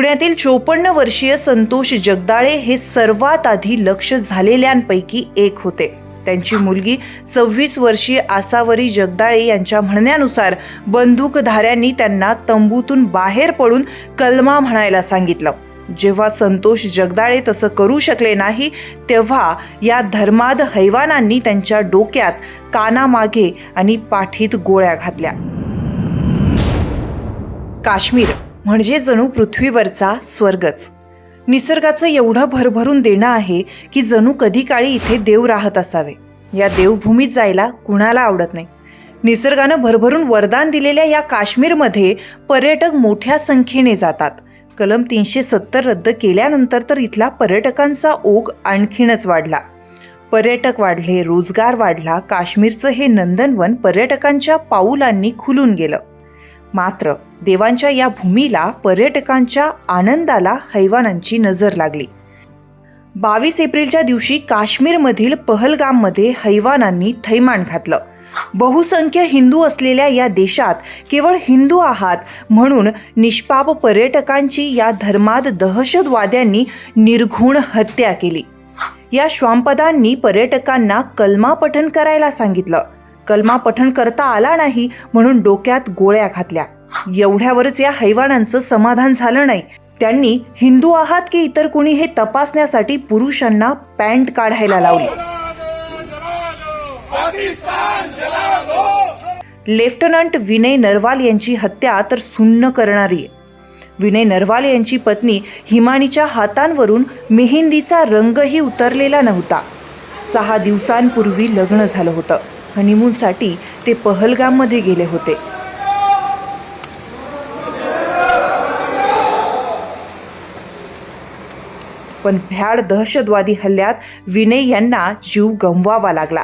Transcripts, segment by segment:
पुण्यातील चोपन्न वर्षीय संतोष जगदाळे हे सर्वात आधी लक्ष झालेल्यांपैकी एक होते. त्यांची मुलगी सव्वीस वर्षीय आसावरी जगदाळे यांच्या म्हणण्यानुसार बंदूकधाऱ्यांनी त्यांना तंबूतून बाहेर पडून कलमा म्हणायला सांगितलं. जेव्हा संतोष जगदाळे तसं करू शकले नाही तेव्हा या धर्माद हैवानांनी त्यांच्या डोक्यात कानामागे आणि पाठीत गोळ्या घातल्या. काश्मीर म्हणजे जणू पृथ्वीवरचा स्वर्गच. निसर्गाचं एवढं भरभरून देणं आहे की जणू कधी काळी इथे देव राहत असावे. या देवभूमीत जायला कुणाला आवडत नाही. निसर्गानं भरभरून वरदान दिलेल्या या काश्मीरमध्ये पर्यटक मोठ्या संख्येने जातात. कलम तीनशे सत्तर रद्द केल्यानंतर तर इथला पर्यटकांचा ओघ आणखीनच वाढला. पर्यटक वाढले रोजगार वाढला काश्मीरचं हे नंदनवन पर्यटकांच्या पाऊलांनी खुलून गेलं. मात्र देवांच्या या भूमीला पर्यटकांच्या आनंदाला हैवानांची नजर लागली. बावीस एप्रिलच्या दिवशी काश्मीरमधील पहलगाममध्ये हैवानांनी थैमान घातलं. बहुसंख्य हिंदू असलेल्या या देशात केवळ हिंदू आहात म्हणून निष्पाप पर्यटकांची या धर्मात दहशतवाद्यांनी निर्घुण हत्या केली. या श्वामपदांनी पर्यटकांना कलमा पठण करायला सांगितलं. कलमा पठण करता आला नाही म्हणून डोक्यात गोळ्या घातल्या. एवढ्यावरच या हैवाणांचं समाधान झालं नाही. त्यांनी हिंदू आहात की इतर कुणी हे तपासण्यासाठी पुरुषांना पॅन्ट काढायला लावली. लेफ्टनंट विनय नरवाल यांची हत्या तर सुन्न करणारी आहे. विनय नरवाल यांची पत्नी हिमानीच्या हातांवरून मेहंदीचा रंगही उतरलेला नव्हता. सहा दिवसांपूर्वी लग्न झालं होतं. हनीमूनसाठी ते पहलगाममध्ये गेले होते. पण भ्याड दहशतवादी हल्ल्यात विनय यांना जीव गमवावा लागला.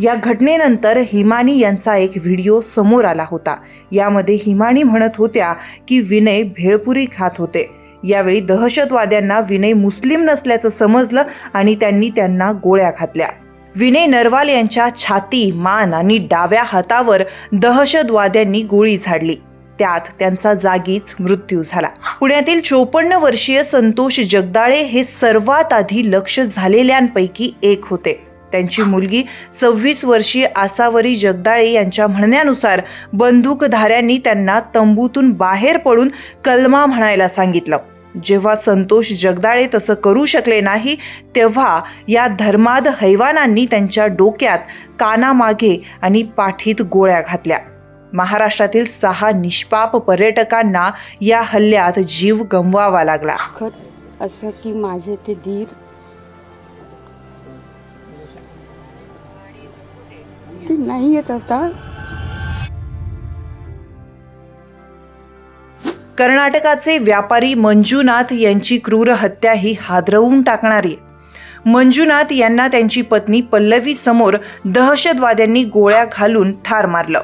या घटनेनंतर हिमानी यांचा एक व्हिडिओ समोर आला होता. यामध्ये हिमानी म्हणत होत्या की विनय भेळपुरी खात होते. यावेळी दहशतवाद्यांना विनय मुस्लिम नसल्याचं समजलं आणि त्यांनी त्यांना गोळ्या घातल्या. विनय नरवाल यांच्या छाती मान आणि डाव्या हातावर दहशतवाद्यांनी गोळी झाडली. त्यात त्यांचा जागीच मृत्यू झाला. पुण्यातील चोपन्न वर्षीय संतोष जगदाळे हे सर्वात आधी लक्ष झालेल्यांपैकी एक होते. त्यांची मुलगी सव्वीस वर्षीय आसावरी जगदाळे यांच्या म्हणण्यानुसार बंदूकधाऱ्यांनी त्यांना तंबूतून बाहेर पडून कलमा म्हणायला सांगितलं. जेव्हा संतोष जगदाळे तसं करू शकले नाही तेव्हा या धर्माद हैवानांनी त्यांच्या डोक्यात कानामागे आणि पाठीत गोळ्या घातल्या. महाराष्ट्रातील सहा निष्पाप पर्यटकांना या हल्ल्यात जीव गमवावा लागला. असं की माझे ते धीर ते नाही येत आता. कर्नाटकाचे व्यापारी मंजुनाथ यांची क्रूर हत्या ही हादरवून टाकणारी. मंजुनाथ यांना त्यांची पत्नी पल्लवी समोर दहशतवाद्यांनी गोळ्या घालून ठार मारलं.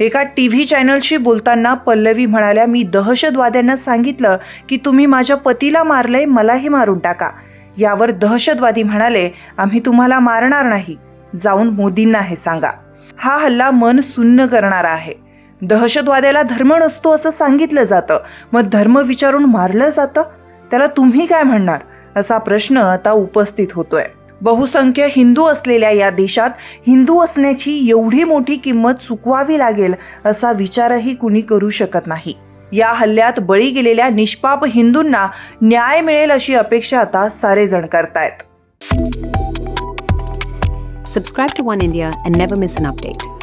एका टी व्ही चॅनलशी बोलताना पल्लवी म्हणाल्या मी दहशतवाद्यांना सांगितलं की तुम्ही माझ्या पतीला मारलंय मलाही मारून टाका. यावर दहशतवादी म्हणाले आम्ही तुम्हाला मारणार नाही जाऊन मोदींना हे सांगा. हा हल्ला मन सुन्न करणारा आहे. दहशतवाद्याला धर्म नसतो असं सांगितलं जातं. मग धर्म विचारून मारलं जातं? त्याला तुम्ही काय म्हणणार? असा प्रश्न आता उपस्थित होतोय. बहुसंख्य हिंदू असलेल्या या देशात हिंदू असण्याची एवढी मोठी किंमत चुकवावी लागेल असा विचारही कुणी करू शकत नाही. या हल्ल्यात बळी गेलेल्या निष्पाप हिंदूंना न्याय मिळेल अशी अपेक्षा आता सारेजण करतायत. Subscribe to One India and never miss an update